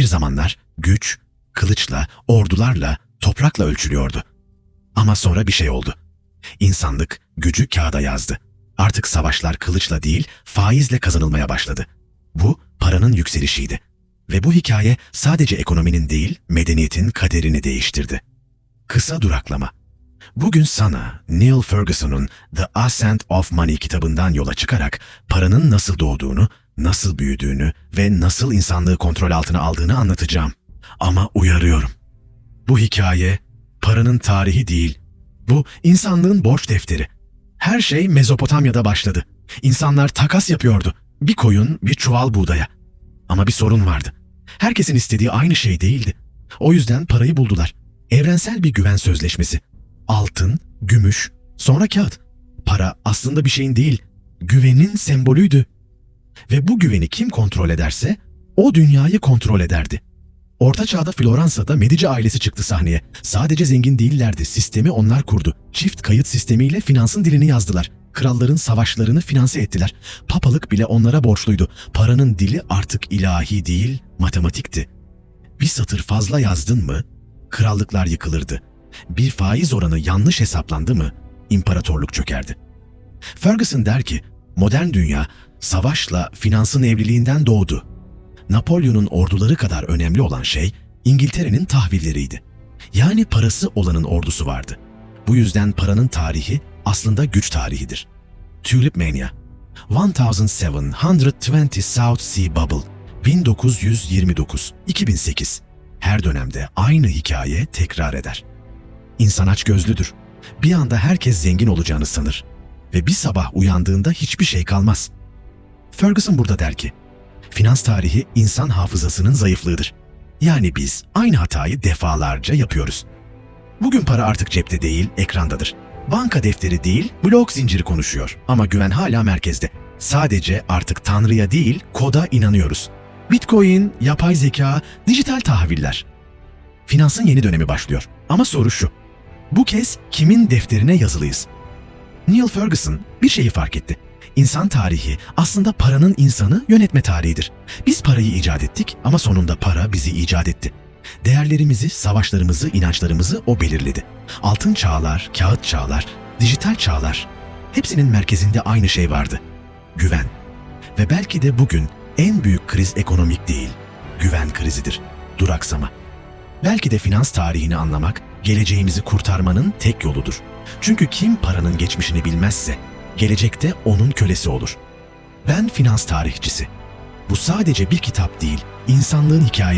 Bir zamanlar güç, kılıçla, ordularla, toprakla ölçülüyordu. Ama sonra bir şey oldu. İnsanlık gücü kağıda yazdı. Artık savaşlar kılıçla değil, faizle kazanılmaya başladı. Bu paranın yükselişiydi. Ve bu hikaye sadece ekonominin değil, medeniyetin kaderini değiştirdi. Kısa duraklama. Bugün sana Neil Ferguson'un The Ascent of Money kitabından yola çıkarak paranın nasıl doğduğunu, nasıl büyüdüğünü ve nasıl insanlığı kontrol altına aldığını anlatacağım. Ama uyarıyorum. Bu hikaye paranın tarihi değil. Bu insanlığın borç defteri. Her şey Mezopotamya'da başladı. İnsanlar takas yapıyordu. Bir koyun, bir çuval buğdaya. Ama bir sorun vardı. Herkesin istediği aynı şey değildi. O yüzden parayı buldular. Evrensel bir güven sözleşmesi. Altın, gümüş, sonra kağıt. Para aslında bir şeyin değil, güvenin sembolüydü. Ve bu güveni kim kontrol ederse o dünyayı kontrol ederdi. Orta çağda Floransa'da Medici ailesi çıktı sahneye. Sadece zengin değillerdi, sistemi onlar kurdu. Çift kayıt sistemiyle finansın dilini yazdılar. Kralların savaşlarını finanse ettiler. Papalık bile onlara borçluydu. Paranın dili artık ilahi değil, matematikti. Bir satır fazla yazdın mı, krallıklar yıkılırdı. Bir faiz oranı yanlış hesaplandı mı, imparatorluk çökerdi. Ferguson der ki, modern dünya savaşla finansın evliliğinden doğdu. Napolyon'un orduları kadar önemli olan şey İngiltere'nin tahvilleriydi. Yani parası olanın ordusu vardı. Bu yüzden paranın tarihi aslında güç tarihidir. Tulip Mania 1720 South Sea Bubble 1929 2008 Her dönemde aynı hikaye tekrar eder. İnsan aç gözlüdür. Bir anda herkes zengin olacağını sanır ve bir sabah uyandığında hiçbir şey kalmaz. Ferguson burada der ki, finans tarihi insan hafızasının zayıflığıdır. Yani biz aynı hatayı defalarca yapıyoruz. Bugün para artık cepte değil, ekrandadır. Banka defteri değil, blok zinciri konuşuyor ama güven hala merkezde. Sadece artık Tanrı'ya değil, koda inanıyoruz. Bitcoin, yapay zeka, dijital tahviller. Finansın yeni dönemi başlıyor. Ama soru şu. Bu kez kimin defterine yazılıyız? Neil Ferguson bir şeyi fark etti. İnsan tarihi aslında paranın insanı yönetme tarihidir. Biz parayı icat ettik ama sonunda para bizi icat etti. Değerlerimizi, savaşlarımızı, inançlarımızı o belirledi. Altın çağlar, kağıt çağlar, dijital çağlar. Hepsinin merkezinde aynı şey vardı. Güven. Ve belki de bugün en büyük kriz ekonomik değil, güven krizidir. Duraksama. Belki de finans tarihini anlamak, geleceğimizi kurtarmanın tek yoludur. Çünkü kim paranın geçmişini bilmezse, gelecekte onun kölesi olur. Ben finans tarihçisi. Bu sadece bir kitap değil, insanlığın hikayesi.